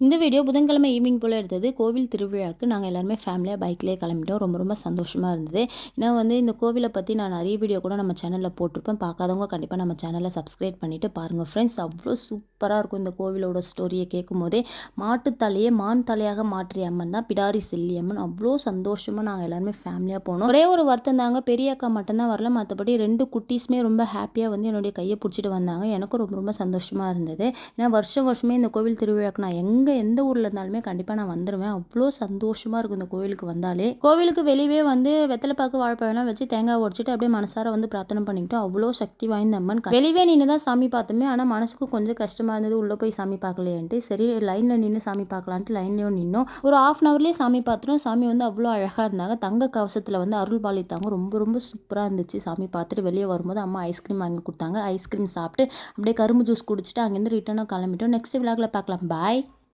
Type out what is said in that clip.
இந்த வீடியோ புதன்கிழமை ஈவினிங் போல் எடுத்தது. கோவில் திருவிழாக்கு நாங்கள் எல்லாருமே ஃபேமிலியாக பைக்லேயே கிளம்பிட்டோம். ரொம்ப ரொம்ப சந்தோஷமாக இருந்தது. ஏன்னா வந்து இந்த கோவிலை பற்றி நான் நிறைய வீடியோ கூட நம்ம சேனலில் போட்டிருப்பேன். பார்க்காதவங்க கண்டிப்பாக நம்ம சேனலை சப்ஸ்கிரைப் பண்ணிவிட்டு பாருங்கள் ஃப்ரெண்ட்ஸ் அவ்வளோ சூப்பராக இருக்கும் இந்த கோவிலோட ஸ்டோரியை கேட்கும் போதே மாட்டுத்தலையே மான் தலையாக மாற்றிய அம்மன் தான் பிடாரி செல்லியம்மன் அவ்வளோ சந்தோஷமாக நாங்கள் எல்லாருமே ஃபேமிலியாக போனோம். ஒரே ஒரு வருத்தம் தாங்க பெரிய அக்கா மட்டும்தான் வரல. மற்றபடி ரெண்டு குட்டீஸுமே ரொம்ப ஹாப்பியாக வந்து என்னுடைய கையை பிடிச்சிட்டு வந்தாங்க. எனக்கும் ரொம்ப ரொம்ப சந்தோஷமாக இருந்தது. ஏன்னா வருஷம் வருஷமே இந்த கோவில் திருவிழாக்கு நான் எங்கே எந்த ஊரில் இருந்தாலுமே கண்டிப்பாக நான் வந்துடுவேன் அவ்வளோ சந்தோஷமாக இருக்கும் இந்த கோவிலுக்கு வந்தாலே. கோவிலுக்கு வெளியே வந்து வெத்தலைப்பாக்கு வாழைப்பழம்லாம் வச்சு தேங்காய் உடச்சிட்டு அப்படியே மனசார வந்து பிரார்த்தனை பண்ணிக்கிட்டோம். அவ்வளோ சக்தி வாய்ந்த அம்மன். வெளியே நின்று தான் சாமி பார்த்தோமே. ஆனால் மனசுக்கு கொஞ்சம் கஷ்டமாக இருந்தது உள்ளே போய் சாமி பார்க்கலையேன்ட்டு சரி லைனில் நின்று சாமி பார்க்கலான்ட்டு லைன்லேயும் நின்னோம். ஒரு ஆஃப் அன் ஹவர்லேயே சாமி பார்த்துட்டோம். சாமி வந்து அவ்வளோ அழகாக இருந்தாங்க. தங்க கவசத்தில் வந்து அருள் பாலித்தாங்க ரொம்ப ரொம்ப சூப்பராக இருந்துச்சு சாமி பார்த்துட்டு. வெளியே வரும்போது அம்மா ஐஸ்கிரீம் வாங்கி கொடுத்தாங்க. ஐஸ்கிரீம் சாப்பிட்டு அப்படியே கரும்பு ஜூஸ் குடிச்சிட்டு அங்கேருந்து ரிட்டனாக கிளம்பிட்டோம். நெக்ஸ்ட் விழாக்கில் பார்க்கலாம். பாய்